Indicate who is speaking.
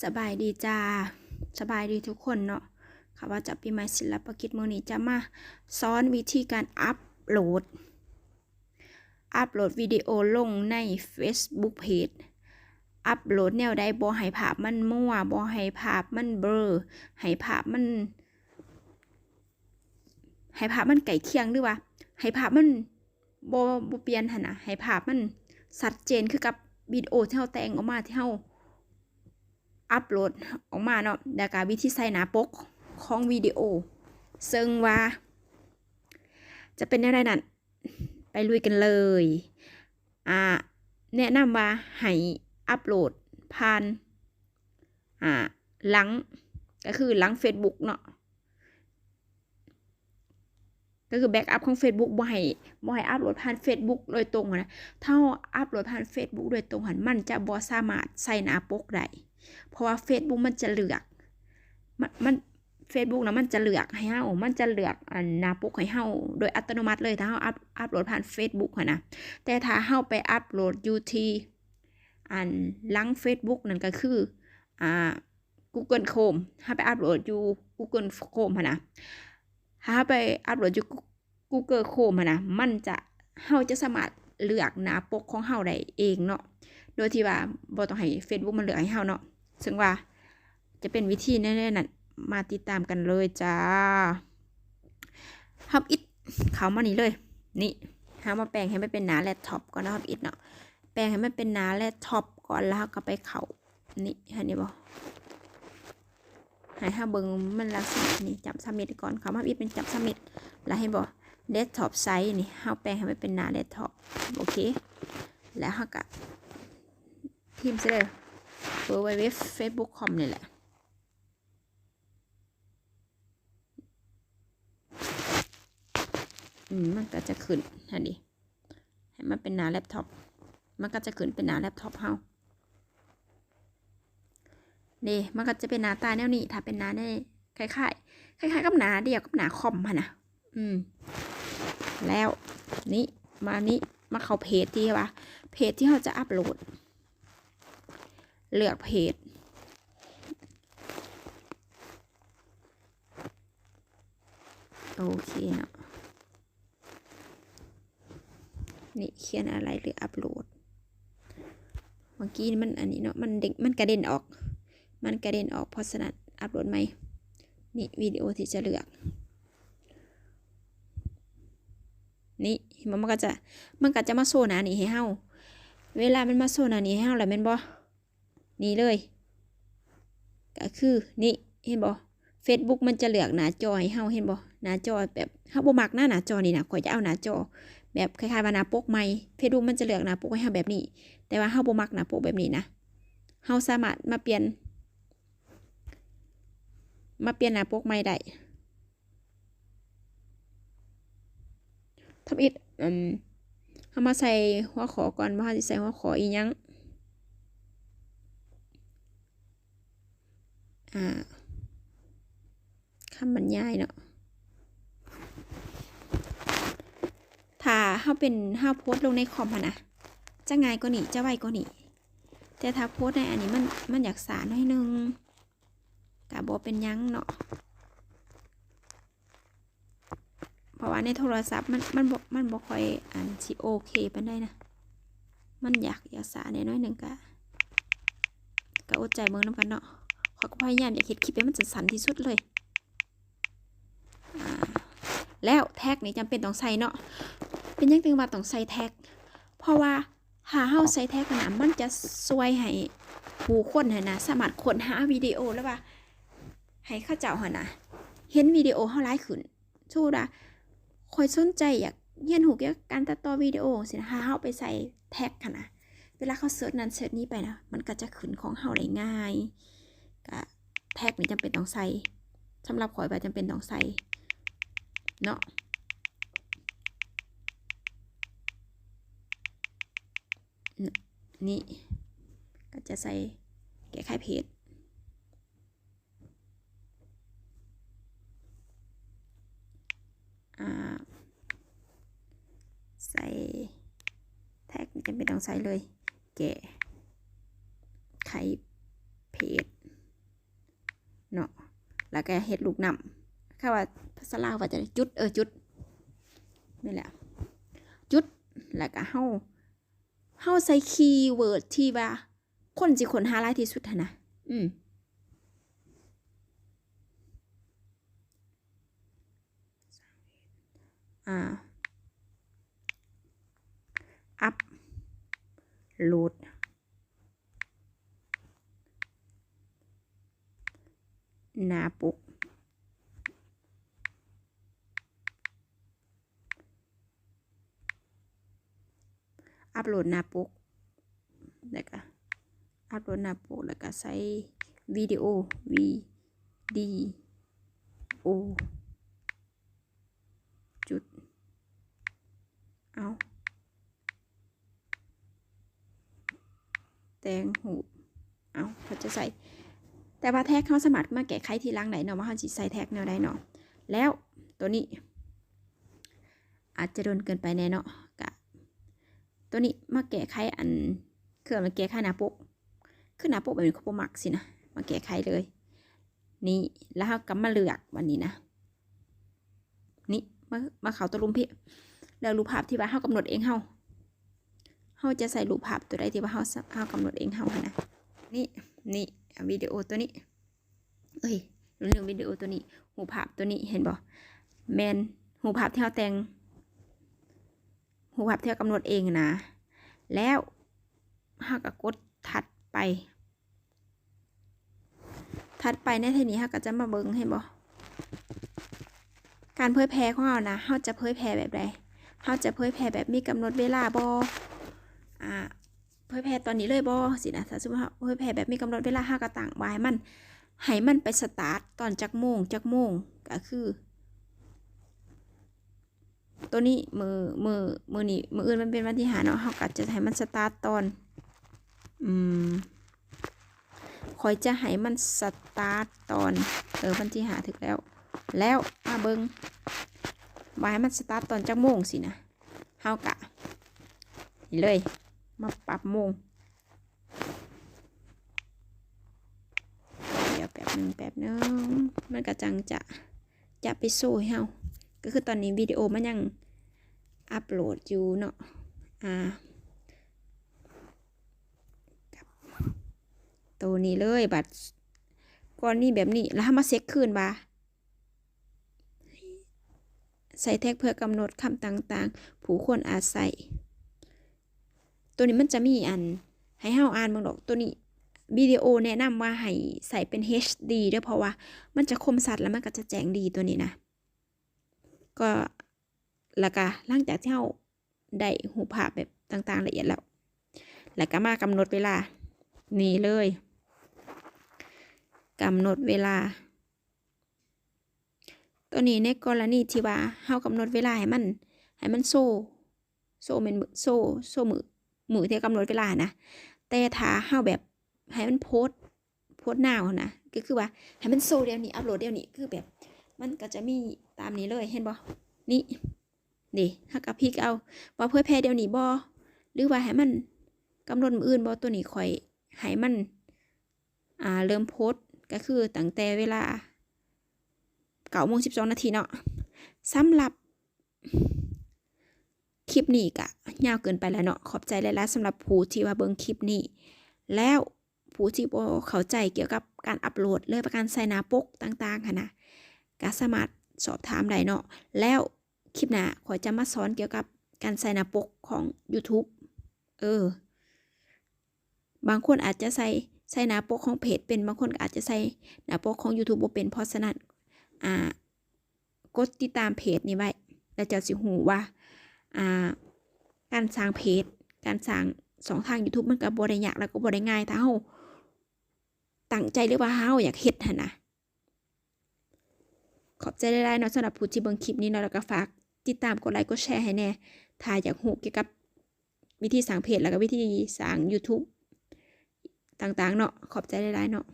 Speaker 1: สบายดีจ้า สบายดีทุกคนเนาะค่ะว่าจะปีใหม่ศิลปกิจมือนี้จะมาสอนวิธีการอัปโหลด อัปโหลดวิดีโอลงใน Facebook Page อัปโหลดแนวใดบ่ให้ภาพมันมั่วบ่ให้ภาพมันเบลอให้ภาพมัน ให้ภาพมันไก่เคียงหรือว่าให้ภาพมันบ่บ่เปลี่ยนหันนะให้ภาพมันชัดเจนคือกับวิดีโอที่เราแต่งออกมาที่เรา อัปโหลดออกมาเนาะแล้วก็วิธีใส่หน้าปกของวิดีโอ ซึ่งว่า จะเป็นอะไรนั่นไปลุยกันเลยอ่าแนะนำว่าให้อัปโหลดผ่านอ่าหลังก็คือหลัง Facebook เนาะก็คือแบ็กอัพของ Facebook บ่ให้บ่ให้อัปโหลดผ่าน Facebook โดยตรงนะถ้าเราอัปโหลดผ่าน Facebook โดยตรงหันมันจะบ่สามารถใส่หน้าปกได้ เพราะว่า Facebook มันจะเลือก มันมันเฟซบุ๊กนะมันจะเลือกให้เฮามันจะเลือกอันนาปกให้เฮาโดยอัตโนมัติเลยถ้าเฮาอัพอัพโหลดผ่าน Facebook นะ แต่ถ้าเฮาไปอัพโหลดอยู่ที่อันหลัง Facebook นั่นก็คืออ่า Google Chrome ถ้าไปอัพโหลดอยู่ Google Chrome นนะ ถ้าไปอัพโหลดอยู่ Google Chrome นนะ มันจะเฮาจะสามารถเลือกหน้าปกของเฮาได้เองเนาะ โดยที่ว่าบ่ต้องให้ Facebook มันเลือกให้เฮาเนาะ ซึ่งว่าจะเป็นวิธีแน่ๆนั่นมาติดตามกันเลยจ้าฮับอิดเขามานี่เลย นี่หามาแปลงให้มันเป็นหนาแล็ปท็อปก่อนนะฮับอิดเนาะแปลงให้มันเป็นหนาแล็ปท็อปก่อนแล้วก็ไปเขานี่เห็นนี่บ่ให้ห้าเบิงมันลักษณะนี่จับสมิธก่อนเขามาอิดเป็นจับสมิธแล้วให้บ่เดสก์ท็อปไซส์นี่เฮาแปลงให้มันเป็นหนาแล็ปท็อปโอเค แล้วฮาก็พิมพ์เลย www facebook com นี่แหละ อืม มันก็จะขึ้นฮะดิให้มันเป็นหน้าแล็ปท็อป มันก็จะขึ้นเป็นหน้าแล็ปท็อปเฮานี่มันก็จะเป็นหน้าตาแนวนี้ ถ้าเป็นหน้าได้คล้ายๆคล้ายๆกับหน้าเดียวกับหน้าคอมะนะ อืม แล้วนี่มานี้มาเข้าเพจที่ว่าเพจที่เราจะอัปโหลด เลือกเพจโอเคเนาะนี่เขียนอะไรหรืออัปโหลด เมื่อกี้มันอันนี้เนาะมันเด็กมันกระเด็นออก มันกระเด็นออกเพราะฉะนั้นอัปโหลดไหมนี่วิดีโอที่จะเลือก นี่มันก็จะมันก็จะมาโซนหนานี่ให้เฮาเวลามันมาโซนหนานี่ให้เฮาแล้วแม่นบ่ นี่เลย ก็คือนี่เห็นบ่ Facebook มันจะเลือกหน้าจอให้เฮาเห็นบ่หน้าจอแบบเฮาบ่มักหน้าหน้าจอนี่นะข่อยจะเอาหน้าจอ แบบคล้ายๆว่าหน้าปกใหม่ Facebook มันจะเลือกหน้าปกให้เฮาแบบนี้ แต่ว่าเฮาบ่มักหน้าปกแบบนี้นะเฮาสามารถมาเปลี่ยน มาเปลี่ยนหน้าปกใหม่ได้ทำอิดอืมเฮามาใส่หัวขอก่อนว่าเฮาสิใส่หัวขออีหยัง อ่าคำบรรยายเนาะถ้าเฮาเป็นเฮาโพสต์ลงในคอมหั้นะจะง่ายกว่านี้จะไวกว่านี้แต่ถ้าโพสต์ในอันนี้มันมันอยากสาหน่อยนึงกะบ่เป็นยังเนาะเพราะว่าในโทรศัพท์มันมันบมันบ่ค่อยอ่านสิโอเคปานใดนะ มันอยากอยากสาแหน่น้อยหนึงกะก็อดใจเบิ่งน้ำกันเนาะ ขอยก็พยายามอยากเฮ็ดคลิปให้มันสั้นที่สุดเลยแล้วแท็กนี่จำเป็นต้องใส่เนาะ เป็นยังถึงว่าต้องใส่แท็ก เพราะว่าหาเฮาใส่แท็กนะมันจะช่วยให้ผู้คนหนนะสามารถค้นหาวิดีโอแล้วว่า ให้เข้าเจ้าหั่นนะเห็นวิดีโอเฮาหลายขึ้นสู้ว่าคอยสนใจอยากเรียนรู้เกี่ยวกับการตัดต่อวิดีโอสินะหาเฮาไปใส่แท็กหั่นนะ เวลาเขาเสิร์ชนั้นเสิร์ชนี้ไปนะ มันก็จะขึ้นของเฮาได้ง่าย ก็แท็กนี่จำเป็นต้องใส่สำหรับข่อยว่าจำเป็นต้องใส่เนาะนนี่ก็จะใส่แก้ไขเพจอ่าใส่แท็กจำเป็นต้องใส่เลย แก้ไขเพจ เนาะแล้วก็เฮ็ดลูกนำค่ะว่าภาษาลาวว่าจะจุดเออจุดนี่แหละจุดแล้วก็เฮาเฮาใส่คีย์เวิร์ดที่ว่า คนสิคนหาหลายที่สุดนนะอืมอ่าอัพโหลด หน้าปก อัพโหลดหน้าปกแล้วก็อัพโหลดหน้าปกแล้วก็ใส่วิดีโอวีดีโอจุด เอาแตงหูเอาเขาจะใส่ แต่ว่าแท็กเขาสมัครมาแก้ไขทีหลังไหนเนาะว่าเขาสิใส่แท็กแนวใดเนาะแล้วตัวนี้ อาจจะโดนเกินไปแน่เนาะกะตัวนี้มาแก้ไขอันเคือมาแก้ไขหน้าปกคือหน้าปกแบบนี้เขาบ่มักสินะมาแก้ไขเลย นี่แล้วเขาก็มาเลือกวันนี้นะนี่มามาเขาตัวรูปพี่แล้วรูปภาพที่ว่าเฮากำหนดเองเฮาเฮาจะใส่รูปภาพตัวใดที่ว่าเฮาเฮากำหนดเองเฮาหั้นนะนี่นี่ วิดีโอตัวนี้ เอ้ยเรื่องวิดีโอตัวนี้หูภาพตัวนี้เห็นบ่แมนหูภาพที่เฮาแต่งหูภาพที่เฮากำหนดเองนะ แล้วเฮากกดถัดไป ถัดไปในทีนี้เฮาก็จะมาเบิ่งให้บ่การเผยแพร่ของเรานะเราจะเผยแพร่แบบใดเราจะเผยแพร่แบบมีกำหนดเวลาบอ่า เผยแพร่ตอนนี้เลยบอสินะถ้าสมมติว่าเผยแพร่แบบมีกำหนดเวลาห้ากระต่างไว้มันให้มันไปสตาร์ทตอนจักโมงจักโมงก็คือ ตัวนี้มือมือมือนี้มืออื่นมันเป็นวันที่หาเนาะเขาก็จะให้มันสตาร์ทตอนอืมคอยจะให้มันสตาร์ทตอนเออวันที่หาถึงแล้ว แล้วมาเบิงวายมันสตาร์ทตอนจักโมงสินะเฮากะนี่เลย มาปรับโมงเดี๋ยวแป๊บหนึ่งแป๊บนึงมันกระจังจะจะไปโซ่ให้เฮาก็คือตอนนี้วิดีโอมันยังอัปโหลดอยู่เนาะอ่าตัวนี้เลยบัดก่อนนี้แบบนี้แล้วมาเซ็กคืนบ่าใส่แท็กเพื่อกำหนดคำต่างๆ ผู้คนอาจใส่ ตัวนี้มันจะมีอันให้เฮาอ่านเบิ่งดอกตัวนี้วิดีโอแนะนำว่าให้ใส่เป็น HD เด้อเพราะว่ามันจะคมสัตว์แล้วมันก็จะแจ้งดีตัวนี้นะ ก็แล้วก็หลังจากที่เฮาได้หูภาพแบบต่างๆละเอียดแล้ว แล้วก็มากำหนดเวลา นี่เลยกำหนดเวลา ตัวนี้ในกรณีที่ว่าเฮากำหนดเวลาให้มันให้มันโซ่โซ่เป็นโซ่โซ่มือ มือที่กำหนดเวลานะ แต่ถ้าเฮาแบบให้มันโพสโพสหน้านะก็คือว่าให้มันโซเดียวนี้อัปโหลดเดียวนี้คือแบบ มันก็จะมีตามนี้เลยเห็นบ่นี่นี่ถ้ากับพลิกเอาว่เพื่อแพรเดียวนี้บ่หรือว่าให้มันกำหนดมืออื่นบ่ตัวนี้ข่อยให้มันอ่าเริ่มโพสก็คือตั้งแต่เวลาเก้าโมงสิบสองนาทีเนาะสำหรับ คลิปนี้กะยาวเกินไปแล้วเนาะขอบใจหลายๆสำหรับผู้ที่ว่าเบิ่งคลิปนี้ แล้วผู้ที่บ่เข้าใจเกี่ยวกับการอัปโหลดเรื่องการใส่หน้าปกต่างๆค่ะนะก็สามารถสอบถามได้เนาะแล้วคลิปหน้าขอจะมาสอนเกี่ยวกับการใส่หน้าปกของ YouTube เออ บางคนอาจจะใส่ใส่หน้าปกของเพจเป็นบางคนอาจจะใส่หน้าปกของ YouTube บ่เป็นเพราะฉะนั้นอ่ากดติดตามเพจนี้ไว้แล้วจะสิหูว่า อ่าการสร้างเพจ การสร้างสองทาง YouTube มันก็บ่ได้ยากแล้วก็บ่ได้ง่ายถ้าเฮาตั้งใจหรือว่าเฮาอยากเฮ็ดหั่นนะขอบใจหลายๆเนาะสำหรับผู้ที่เบิ่งคลิปนี้เนาะแล้วก็ฝากติดตามกดไลค์กดแชร์ให้แน่ถ้าอยากรู้เกี่ยวกับวิธีสร้างเพจแล้วก็วิธีสร้าง YouTube ต่างๆ เนาะขอบใจหลายๆเนาะ